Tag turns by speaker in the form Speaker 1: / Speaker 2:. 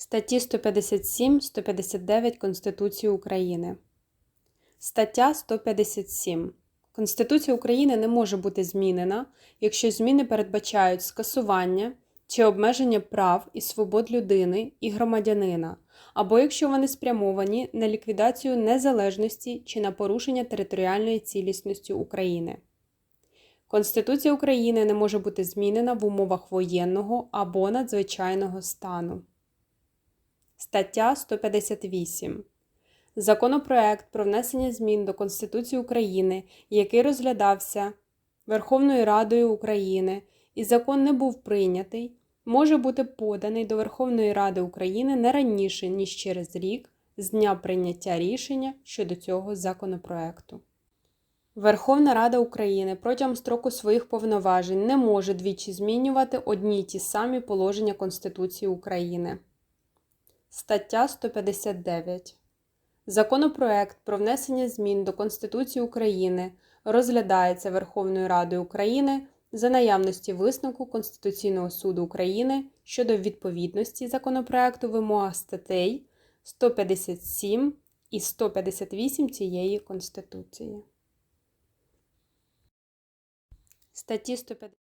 Speaker 1: Статті 157, 159 Конституції України. Стаття 157. Конституція України не може бути змінена, якщо зміни передбачають скасування чи обмеження прав і свобод людини і громадянина, або якщо вони спрямовані на ліквідацію незалежності чи на порушення територіальної цілісності України. Конституція України не може бути змінена в умовах воєнного або надзвичайного стану. Стаття 158. Законопроект про внесення змін до Конституції України, який розглядався Верховною Радою України і закон не був прийнятий, може бути поданий до Верховної Ради України не раніше, ніж через рік з дня прийняття рішення щодо цього законопроекту. Верховна Рада України протягом строку своїх повноважень не може двічі змінювати одні й ті самі положення Конституції України. Стаття 159. Законопроект про внесення змін до Конституції України розглядається Верховною Радою України за наявності висновку Конституційного суду України щодо відповідності законопроекту вимогах статей 157 і 158 цієї Конституції. Статті 150.